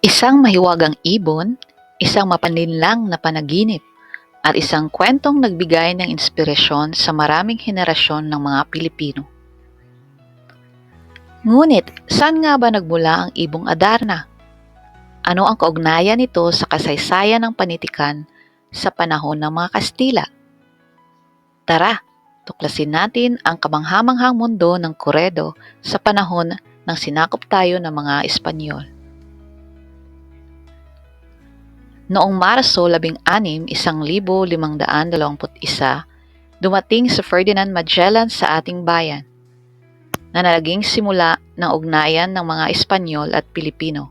Isang mahiwagang ibon, isang mapanlinlang na panaginip, at isang kwentong nagbigay ng inspirasyon sa maraming henerasyon ng mga Pilipino. Ngunit, saan nga ba nagmula ang ibong Adarna? Ano ang kaugnayan nito sa kasaysayan ng panitikan sa panahon ng mga Kastila? Tara, tuklasin natin ang kamanghamanghang mundo ng Coredo sa panahon ng sinakop tayo ng mga Espanyol. Noong Marso 16, 1521, dumating si Ferdinand Magellan sa ating bayan na nalaging simula ng ugnayan ng mga Espanyol at Pilipino.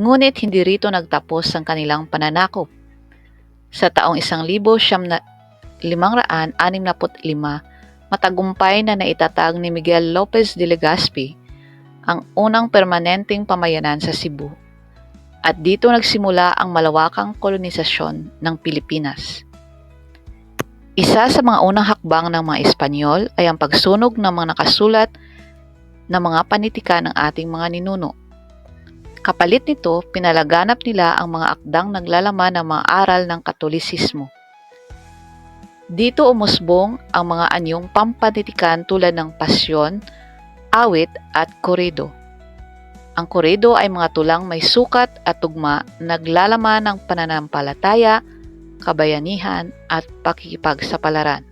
Ngunit hindi rito nagtapos ang kanilang pananakop. Sa taong 1565, matagumpay na naitatag ni Miguel Lopez de Legazpi ang unang permanenteng pamayanan sa Cebu at dito nagsimula ang malawakang kolonisasyon ng Pilipinas. Isa sa mga unang hakbang ng mga Espanyol ay ang pagsunog ng mga nakasulat na mga panitikan ng ating mga ninuno. Kapalit nito, pinalaganap nila ang mga akdang naglalaman ng mga aral ng Katolisismo. Dito umusbong ang mga anyong pampanitikan tulad ng pasyon, awit at korido. Ang korido ay mga tulang may sukat at tugma naglalaman ng pananampalataya, kabayanihan at pakikipagsapalaran.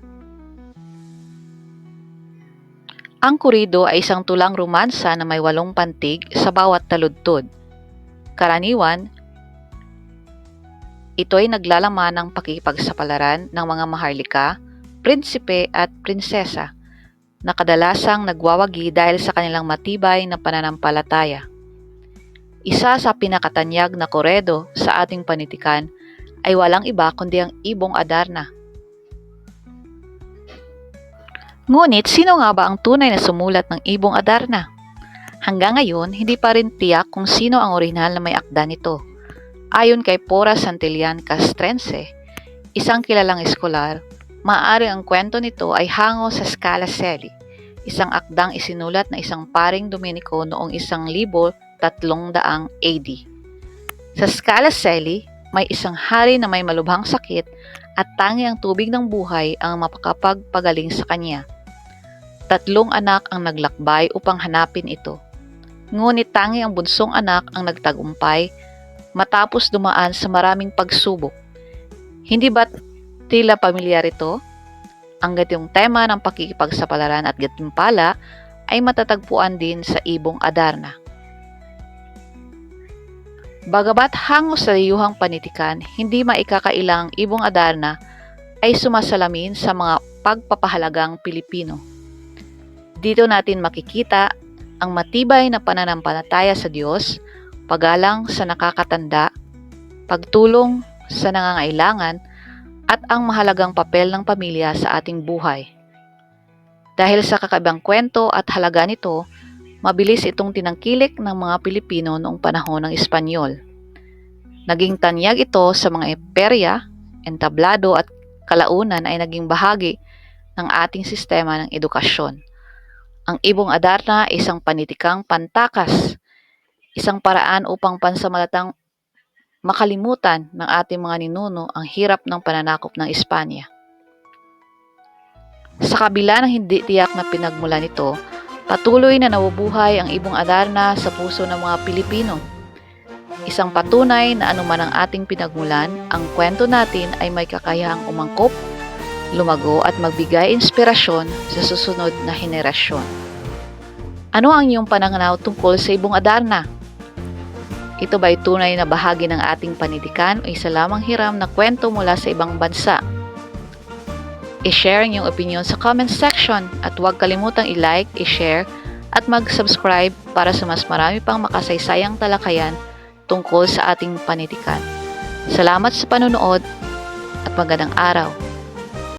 Ang korido ay isang tulang romansa na may walong pantig sa bawat taludtod. Karaniwan, ito ay naglalaman ng pakikipagsapalaran ng mga maharlika, prinsipe at prinsesa na kadalasang nagwawagi dahil sa kanilang matibay na pananampalataya. Isa sa pinakatanyag na koredo sa ating panitikan ay walang iba kundi ang ibong Adarna. Ngunit sino nga ba ang tunay na sumulat ng ibong Adarna? Hanggang ngayon, hindi pa rin tiyak kung sino ang orihinal na may akda nito. Ayon kay Pora Santillan Castrense, isang kilalang eskolar, maaari ang kwento nito ay hango sa Scala Celi, isang akdang isinulat na isang paring Dominico noong isang libo 300 AD. Sa Scala Coeli, may isang hari na may malubhang sakit at tangi ang tubig ng buhay ang mapakapagpagaling sa kanya. Tatlong anak ang naglakbay upang hanapin ito. Ngunit tangi ang bunsong anak ang nagtagumpay matapos dumaan sa maraming pagsubok. Hindi ba tila pamilyar ito? Ang gatong tema ng pakikipagsapalaran at gatimpala ay matatagpuan din sa ibong Adarna. Bagabat hango sa liyuhang panitikan, hindi maikakailang ibong Adarna ay sumasalamin sa mga pagpapahalagang Pilipino. Dito natin makikita ang matibay na pananampalataya sa Diyos, pagalang sa nakakatanda, pagtulong sa nangangailangan, at ang mahalagang papel ng pamilya sa ating buhay. Dahil sa kakabang kwento at halaga nito, Mabilis itong tinangkilik ng mga Pilipino noong panahon ng Espanyol. Naging tanyag ito sa mga imperya, entablado at kalaunan ay naging bahagi ng ating sistema ng edukasyon. Ang ibong Adarna ay isang panitikang pantakas, isang paraan upang pansamalatang makalimutan ng ating mga ninuno ang hirap ng pananakop ng Espanya. Sa kabila ng hindi tiyak na pinagmula nito, Patuloy na nabubuhay ang ibong Adarna sa puso ng mga Pilipino. Isang patunay na anuman ang ating pinagmulan, ang kwento natin ay may kakayahang umangkop, lumago at magbigay inspirasyon sa susunod na henerasyon. Ano ang iyong pananganaw tungkol sa ibong Adarna? Ito ba'y tunay na bahagi ng ating panitikan o isa lamang hiram na kwento mula sa ibang bansa? I-share ang iyong opinion sa comment section at huwag kalimutang i-like, i-share at mag-subscribe para sa mas marami pang makasaysayang talakayan tungkol sa ating panitikan. Salamat sa panonood at magandang araw.